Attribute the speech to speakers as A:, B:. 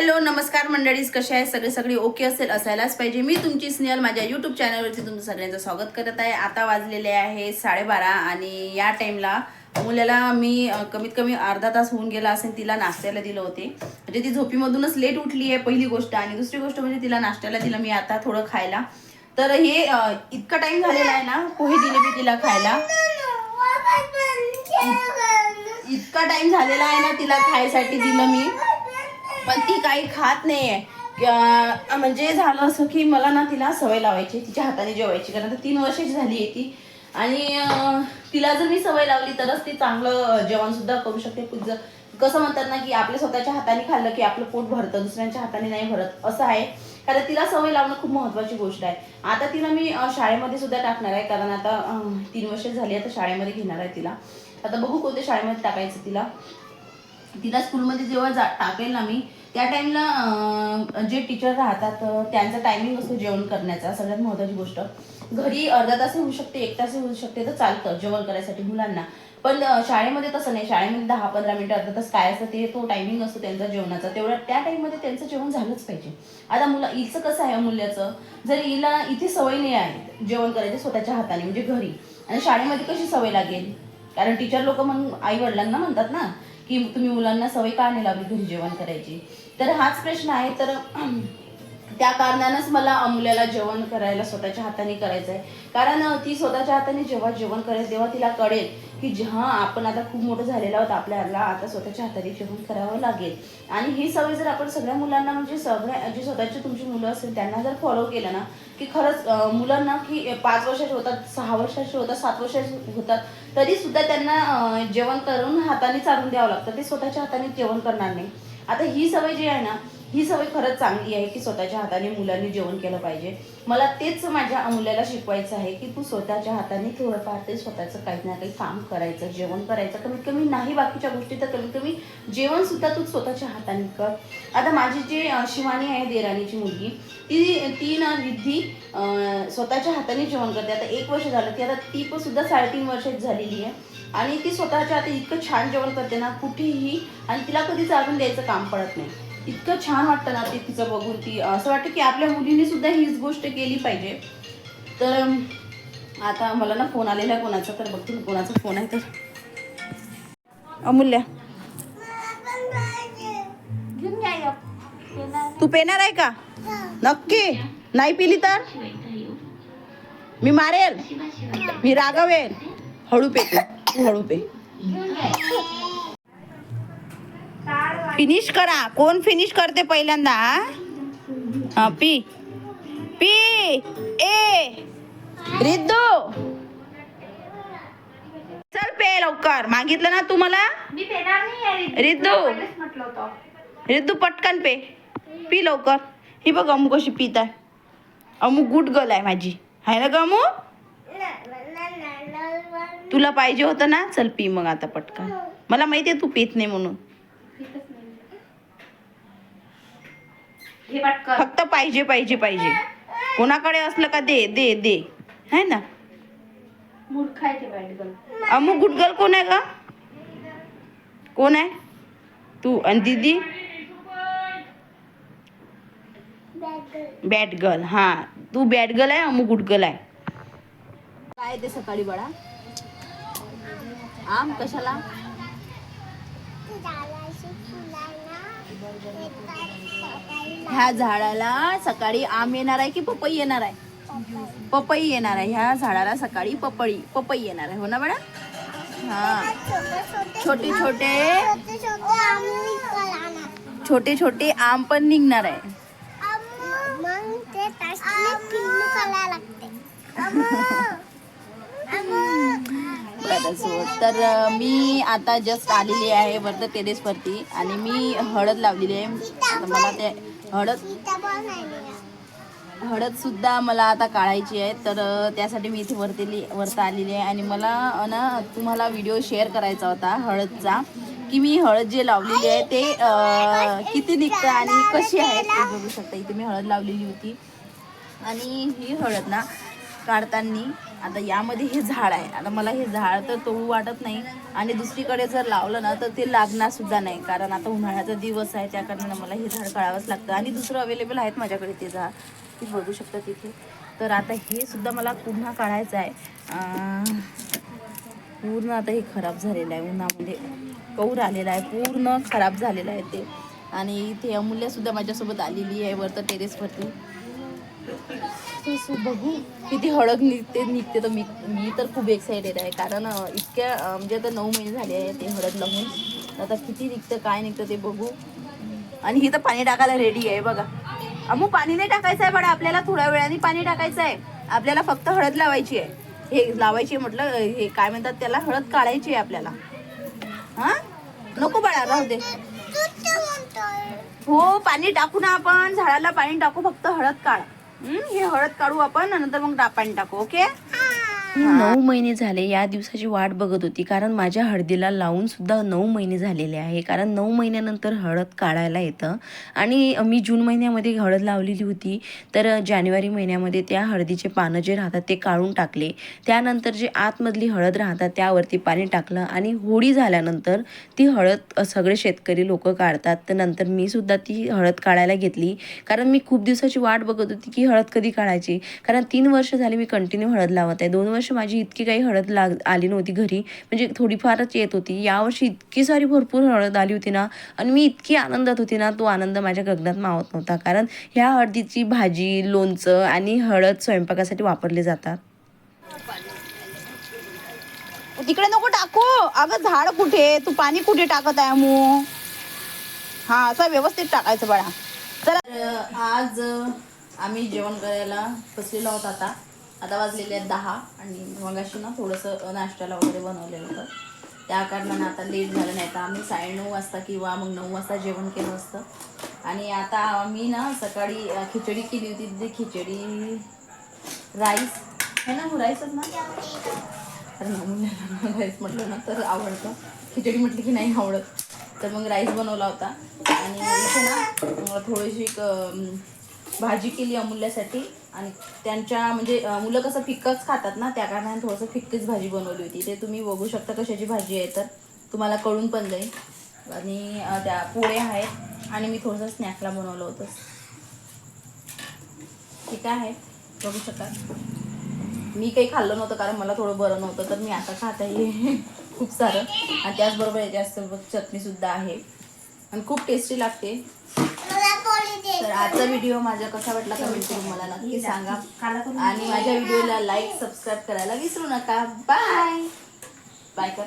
A: Hello नमस्कार मंडळीज कशा आहे? सगळे सगळे ओके असेल असायलाच पाहिजे. मी तुमची स्नेहल माझ्या युट्यूब चॅनलवरती तुमचं सगळ्यांचं स्वागत करत आहे. आता वाजलेले आहे साडेबारा आणि या टाईमला मुलाला मी कमीत कमी अर्धा तास होऊन गेला असेल तिला नाश्त्याला दिलं होते. म्हणजे ती झोपीमधूनच लेट उठली आहे पहिली गोष्ट. आणि दुसरी गोष्ट म्हणजे तिला नाश्त्याला दिलं मी आता थोडं खायला. तर हे इतका टाइम झालेला आहे ना पोहे दिले मी तिला खायला. इतका टाइम झालेला आहे ना तिला खायसाठी दिलं मी. पण ती काही खात नाहीये. आहे म्हणजे झालं असं की मला ना तिला सवय लावायची तिच्या हाताने जेवायची. कारण आता तीन वर्षाची झाली आहे ती. आणि तिला जर मी सवय लावली तरच ती चांगलं जेवण सुद्धा करू शकते. खूप कसं म्हणतात ना की आपल्या स्वतःच्या हाताने खाल्लं की आपलं पोट भरतं दुसऱ्यांच्या हाताने नाही भरत. असं आहे. कारण तिला सवय लावणं खूप महत्वाची गोष्ट आहे. आता तिला मी शाळेमध्ये सुद्धा टाकणार आहे. कारण आता तीन वर्ष झाली आता शाळेमध्ये घेणार आहे तिला. आता बघू कोणत्या शाळेमध्ये टाकायचं तिला. तिला स्कूलमध्ये जेव्हा जा टाकेल ना मी त्या टाईमला जे टीचर राहतात त्यांचा टायमिंग असतो जेवण करण्याचा सगळ्यात महत्त्वाची गोष्ट. घरी अर्धा तास होऊ शकते एक तास होऊ शकते तर चालतं जेवण करायसाठी मुलांना. पण शाळेमध्ये तसं नाही. शाळेमध्ये दहा पंधरा मिनिटं अर्धा तास काय असतं ते तो टायमिंग असतो त्यांचा जेवणाचा. तेवढा त्या टाईममध्ये त्यांचं जेवण झालंच पाहिजे. आता मुला हिचं कसं आहे मूल्याचं जर हिला इथे सवय नाही आहे जेवण करायची स्वतःच्या हाताने म्हणजे घरी. आणि शाळेमध्ये कशी सवय लागेल? कारण टीचर लोक मग आई वडिलांना म्हणतात ना की तुम्ही मुलांना सवय का नाही लागली घरी जेवण करायची? तर हाच प्रश्न आहे. तर त्या कारणानंच मला अमूल्याला जेवण करायला स्वतःच्या हाताने करायचं आहे कारण ती स्वतःच्या हाताने जेव्हा जेवण करेल तेव्हा तिला कळेल की जेव्हा आपण आता खूप मोठं झालेलं आहोत आपल्याला आता स्वतःच्या हाताने जेवण करावं लागेल. आणि ही सवय जर आपण सगळ्या मुलांना म्हणजे सगळ्या जी स्वतःची तुमची मुलं असेल त्यांना जर फॉलो केलं ना की खरंच मुलांना की पाच वर्षाचे होतात सहा वर्षाचे होतात सात वर्षाचे होतात तरी सुद्धा त्यांना जेवण करून हाताने चालून द्यावं लागतं. ते स्वतःच्या हाताने जेवण करणार नाही. आता ही सवय जी आहे ना ही सवय खरंच चांगली आहे की स्वतःच्या हाताने मुलांनी जेवण केलं पाहिजे. मला तेच माझ्या मुलाला शिकवायचं आहे की तू स्वतःच्या हाताने थोडंफार ते स्वतःचं काही ना काही काम करायचं जेवण करायचं. कमीत कमी नाही बाकीच्या गोष्टी तर कमीत कमी जेवणसुद्धा तू स्वतःच्या हाताने कर. आता माझी जी शिवानी आहे देराणीची मुलगी ती ती ना रिद्धी स्वतःच्या हाताने जेवण करते. आता एक वर्ष झालं ती आता ती पण सुद्धा साडेतीन वर्षाची झालेली आहे. आणि ती स्वतःच्या आता इतकं छान जेवण करते ना कुठेही आणि तिला कधी चालून द्यायचं काम पडत नाही. इतकं छान वाटतं ना ते तिचं बघून ती असं वाटतं की आपल्या मुलीने सुद्धा हीच गोष्ट केली पाहिजे. तर आता मला ना फोन आलेला आहे कोणाचा तर बघते मी कोणाचा फोन आहे तर. अमूल्य. तू पेणार आहे का? नक्की. नाही पिली तर? मी मारेल. मी रागवेल. हळू पे तू. हळू पे. फिनिश करा. कोण फिनिश करते पहिल्यांदा हा? P P A Riddhu. चल पे लवकर. मागितलं ना तू मला? रिद्धू. रिद्धू. पटकन पे पी लवकर. ही बघ अमू कशी पित आहे अमू गुड गर्ल आहे माझी. आहे ना ग अमू? तुला पाहिजे होतं ना? चल पी मग आता पटकन. मला माहिती आहे तू पित नाही म्हणून
B: हे पटकन
A: फक्त पाहिजे पाहिजे पाहिजे. कोणाकडे असलं का दे दे दे. है ना?
B: मूर्ख आहे ते बॅटगल
A: अमू गुड गर्ल कोण आहे का कोण आहे? तू आणि दीदी? बॅट गर्ल हा तू बॅट गर्ल आहे अमू गुड गर्ल आहे. काय ते सकाळी बडा आम कशाला? ह्या झाडाला सकाळी आम येणार आहे की पपई येणार आहे? पपई येणार आहे. ह्या झाडाला सकाळी पपई पपई येणार आहे. हो ना बडा हा. छोटे छोटे छोटे छोटे आम पण निघणार आहे. बरं सो तर मी आता जस्ट आलेली आहे वरती टेरेसवरती आणि मी हळद लावलेली आहे. मला ते हळद हळद सुद्धा मला आता काढायची आहे. तर त्यासाठी मी इथे वरती वरता आलेली आहे आणि मला ना तुम्हाला व्हिडिओ शेअर करायचा होता हळदचा की मी हळद जे लावलेली आहे ते किती निघतं आणि कशी आहे ते बघू शकता. इथे मी हळद लावलेली होती आणि ही हळद ना काढताना. आता यामध्ये हे झाड आहे. आता मला हे झाड तर तोडू वाटत नाही. आणि दुसरीकडे जर लावलं ना तर ते लागणार सुद्धा नाही. कारण आता उन्हाळ्याचा दिवस आहे त्या कारणानं मला हे झाड काढावंच लागतं. आणि दुसरं अवेलेबल आहेत माझ्याकडे ते झाड. ते बघू शकता तिथे. तर आता हे सुद्धा मला पुन्हा काढायचं आहे. पूर्ण आता हे खराब झालेलं आहे. उन्हामध्ये कौर आलेला आहे. पूर्ण खराब झालेलं आहे ते. आणि इथे अमूल्यसुद्धा माझ्यासोबत आलेली आहे. वरतं. टेरेसवरती तसं बघू. किती हळद निघते निघते तर मी मी तर खूप एक्सायटेड आहे. कारण इतक्या म्हणजे आता नऊ महिने झाले आहे ते हळद लावून. आता किती निघतं काय निघतं ते बघू. आणि ही तर पाणी टाकायला रेडी आहे बघा. अमू पाणी नाही टाकायचं आहे बडा आपल्याला थोड्या वेळाने पाणी टाकायचं आहे. आपल्याला फक्त हळद लावायची आहे. हे लावायची आहे म्हटलं हे काय म्हणतात त्याला हळद काढायची आहे आपल्याला. हा? नको बाळा राहू दे. हो पाणी टाकू ना आपण झाडाला पाणी टाकू फक्त हळद काढ. हे हळद काढू आपण नंतर मग टा- पाणी टाकू ओके?
C: मी नऊ महिने झाले या दिवसाची वाट बघत होती. कारण माझ्या हळदीला लावून सुद्धा नऊ महिने झालेले आहे. कारण नऊ महिन्यानंतर हळद काढायला येतं. आणि मी जून महिन्यामध्ये हळद लावलेली होती. तर जानेवारी महिन्यामध्ये त्या हळदीचे पानं जे राहतात ते काढून टाकले. त्यानंतर जे आतमधली हळद राहतात त्यावरती पाणी टाकलं. आणि होळी झाल्यानंतर ती हळद सगळे शेतकरी लोक काढतात. तर नंतर मी सुद्धा ती हळद काढायला घेतली. कारण मी खूप दिवसाची वाट बघत होती की हळद कधी काढायची? कारण तीन वर्ष झाली मी कंटिन्यू हळद लावत आहे. दोन वर्ष माझी इतकी काही हळद लाग आली नव्हती घरी. म्हणजे थोडीफारच येत होती. यावर्षी इतकी सारी भरपूर हळद आली होती ना आणि मी इतकी आनंदात होती ना तो आनंद माझ्या गगनात मावत नव्हता. कारण ह्या हळदीची भाजी लोणचं आणि हळद स्वयंपाकासाठी वापरले जातात.
A: तिकडे नको टाकू. अगं झाड कुठे? तू पाणी कुठे टाकत आहे अमू? हा असं व्यवस्थित टाकायचं बाळा. चला. आज आम्ही जेवण करायला बसलेलो आहोत आता. आता वाजलेले आहेत दहा आणि मगाशी ना थोडंसं नाश्त्याला वगैरे बनवलेलं होतं. त्या कारणानं आता लेट झालं नाही तर आम्ही साडेनऊ वाजता किंवा मग नऊ वाजता जेवण केलं असतं. आणि आता आम्ही ना सकाळी खिचडी केली होती. ती खिचडी राईस. है ना राईसच ना? तर राईस म्हटलं ना तर आवडतं. खिचडी म्हटली की नाही आवडत. तर मग राईस बनवला होता. आणि इथे ना थोडीशी एक, भाजी केली अमूल्यासाठी. आणि त्यांच्या म्हणजे मुलं कसं फिक्कच खातात ना त्या कारणाने थोडंसं फिक्कीच भाजी बनवली होती. ते तुम्ही बघू शकता कशाची भाजी आहे तर. तुम्हाला कळून पण जाईल. आणि त्या पोळ्या आहेत आणि मी थोडंसं स्नॅकला बनवलं होतं. ठीक आहे. बघू शकता. मी काही खाल्लं नव्हतं कारण मला थोडं बरं नव्हतं तर मी आता खात आहे. खूप सारं. आणि त्याचबरोबर याच्यासोबत चटणीसुद्धा आहे. आणि खूप टेस्टी लागते. तर आजचा व्हिडिओ माझा कसा वाटला कमेंट करून मला नक्की सांगा. आणि माझ्या व्हिडिओला लाईक सबस्क्राईब करायला विसरू नका. बाय बाय कर.